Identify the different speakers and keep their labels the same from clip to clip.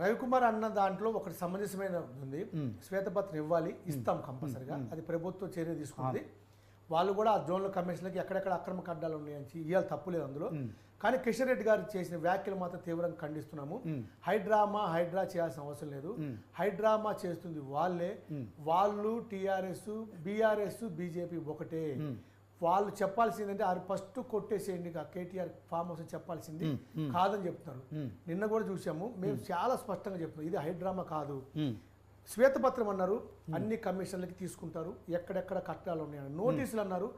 Speaker 1: రవికుమార్ అన్న దాంట్లో ఒకటి సమంజసమైన ఉంది. శ్వేతపత్రం ఇవ్వాలి ఇస్తాం కంపల్సరిగా. అది ప్రభుత్వం చర్య తీసుకుంది. వాళ్ళు కూడా ఆ జోన్ల కమిషన్లకి ఎక్కడెక్కడ అక్రమ కడ్డాలు ఉన్నాయని ఇవాళ తప్పులేదు అందులో. కానీ కిషన్ రెడ్డి గారు చేసిన వ్యాఖ్యలు మాత్రం తీవ్రంగా ఖండిస్తున్నాము. హైడ్రామా హైడ్రా చేయాల్సిన అవసరం లేదు. హైడ్రామా చేస్తుంది వాళ్ళే. వాళ్ళు టిఆర్ఎస్ బీఆర్ఎస్ బీజేపీ ఒకటే. వాళ్ళు చెప్పాల్సిందంటే అది ఫస్ట్ కొట్టేసేయండి కేటీఆర్ ఫామ్ హౌస్ చెప్పాల్సింది కాదని చెప్తున్నారు. నిన్న కూడా చూసాము. మేము చాలా స్పష్టంగా చెప్తున్నాం. ఇది హైడ్రామా కాదు. శ్వేతపత్రం అన్నారు అన్ని కమిషన్లకి తీసుకుంటారు. ఎక్కడెక్కడ కట్టాలు ఉన్నాయని. నోటీసులు అన్నారు.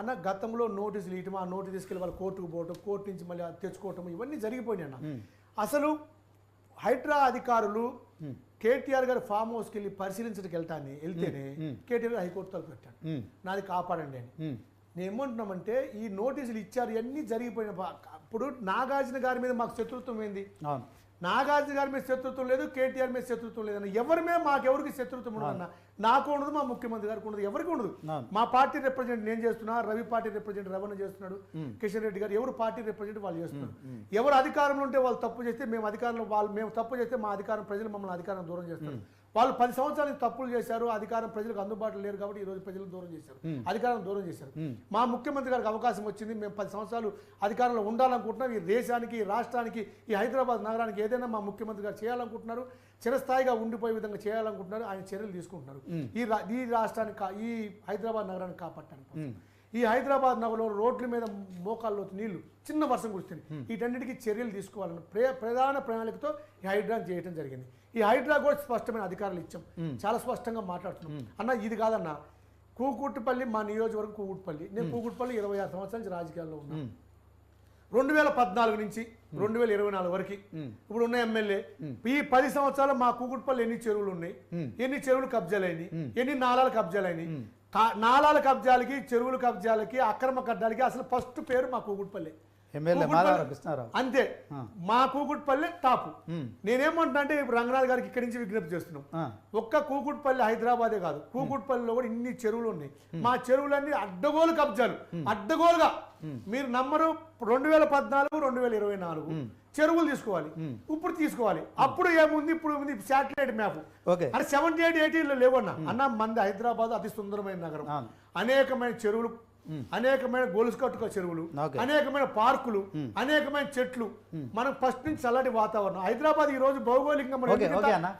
Speaker 1: అన్న గతంలో నోటీసులు ఇయటం ఆ నోటీస్ తీసుకెళ్ళి వాళ్ళు కోర్టుకు పోవటం కోర్టు నుంచి మళ్ళీ తెచ్చుకోవటం ఇవన్నీ జరిగిపోయినాయి అన్న. అసలు హైడ్రా అధికారులు కేటీఆర్ గారు ఫామ్ హౌస్కి వెళ్ళి పరిశీలించడానికి వెళ్తాను వెళ్తేనే కేటీఆర్ హైకోర్టు తలుపు పెట్టాడు నాది కాపాడండి అని. నేను ఏమంటున్నామంటే ఈ నోటీసులు ఇచ్చారు ఇవన్నీ జరిగిపోయిన అప్పుడు నాగార్జున గారి మీద మాకు శత్రుత్వం ఏంది? నాగార్జున గారి మీద శత్రుత్వం లేదు కేటీఆర్ మీద శత్రుత్వం లేదన్న ఎవరి మీద మాకెవరికి శత్రుత్వం ఉండదన్న నాకు ఉండదు మా ముఖ్యమంత్రి గారికి ఉండదు ఎవరికి ఉండదు. మా పార్టీ రిప్రజెంట్ నేను చేస్తున్నా రవి పార్టీ రిప్రజెంట్ రవణ చేస్తున్నాడు కిషన్ రెడ్డి గారు ఎవరు పార్టీ రిప్రజెంట్ వాళ్ళు చేస్తున్నారు. ఎవరు అధికారంలో ఉంటే వాళ్ళు తప్పు చేస్తే మేము అధికారంలో వాళ్ళు మేము తప్పు చేస్తే మా అధికారం ప్రజలు మమ్మల్ని అధికారం దూరం చేస్తారు. వాళ్ళు పది సంవత్సరాలు తప్పులు చేశారు అధికారం ప్రజలకు అందుబాటులో లేరు కాబట్టి ఈ రోజు ప్రజలకు దూరం చేశారు. అధికారం దూరం చేశారు. మా ముఖ్యమంత్రి గారికి అవకాశం వచ్చింది మేము పది సంవత్సరాలు అధికారంలో ఉండాలనుకుంటున్నాం. ఈ దేశానికి ఈ రాష్ట్రానికి ఈ హైదరాబాద్ నగరానికి ఏదైనా మా ముఖ్యమంత్రి గారు చేయాలనుకుంటున్నారు చిరస్థాయిగా ఉండిపోయే విధంగా చేయాలనుకుంటున్నారు ఆయన చర్యలు తీసుకుంటున్నారు. ఈ ఈ రాష్ట్రానికి ఈ హైదరాబాద్ నగరాన్ని కాపాడటానికి ఈ హైదరాబాద్ నగరంలో రోడ్ల మీద మోకాల్లో నీళ్ళు చిన్న వర్షం కురుస్తుంది వీటన్నిటికీ చర్యలు తీసుకోవాలని ప్రే ప్రధాన ప్రణాళికతో ఈ హైడ్రా చేయడం జరిగింది. ఈ హైడ్రా కూడా స్పష్టమైన అధికారాలు ఇచ్చాం. చాలా స్పష్టంగా మాట్లాడుతున్నాం. అన్న ఇది కాదన్న కూకుట్టుపల్లి మా నియోజకవర్గం కూకుట్టుపల్లి నేను కూకుట్టుపల్లి ఇరవై ఆరు సంవత్సరాల నుంచి రాజకీయాల్లో ఉన్నాను. రెండు వేల పద్నాలుగు నుంచి రెండు వేల ఇరవై నాలుగు వరకు ఇప్పుడు ఉన్న ఎమ్మెల్యే. ఈ పది సంవత్సరాలు మా కూకుట్పల్లి ఎన్ని చెరువులు ఉన్నాయి? ఎన్ని చెరువులు కబ్జాలైనవి ఎన్ని నాలాలు కబ్జాలైనవి కా- నాలాల కబ్జాలకి చెరువుల కబ్జాలకి అక్రమ కడ్డాలకి అసలు ఫస్ట్ పేరు మా
Speaker 2: కృష్ణారావు.
Speaker 1: అంతే. మా కూకుట్పల్లి టాపు. నేనేమంటున్నా అంటే ఇప్పుడు రంగనాథ్ గారికి ఇక్కడి నుంచి విజ్ఞప్తి చేస్తున్నాం. ఒక్క కూకుట్పల్లి హైదరాబాదే కాదు. కూకుట్పల్లిలో కూడా ఇన్ని చెరువులు ఉన్నాయి. మా చెరువులన్నీ అడ్డగోలు కబ్జాలు. అడ్డగోలుగా. మీరు నమ్మరు రెండు వేల పద్నాలుగు రెండు వేల ఇరవై నాలుగు. చెరువులు తీసుకోవాలి. ఇప్పుడు తీసుకోవాలి. అప్పుడు ఏముంది? ఇప్పుడు ఉంది శాటిలైట్ మ్యాప్ అంటే సెవెంటీ ఎయిట్ ఎయిటీలో లేవన్నా? అన్న మంది హైదరాబాద్ అతి సుందరమైన నగరం. అనేకమైన చెరువులు అనేకమైన గొలుసు కట్టుక చెరువులు. అనేకమైన పార్కులు అనేకమైన చెట్లు. మనకు ఫస్ట్ నుంచి చల్లటి వాతావరణం. హైదరాబాద్ ఈ రోజు భౌగోళికంగా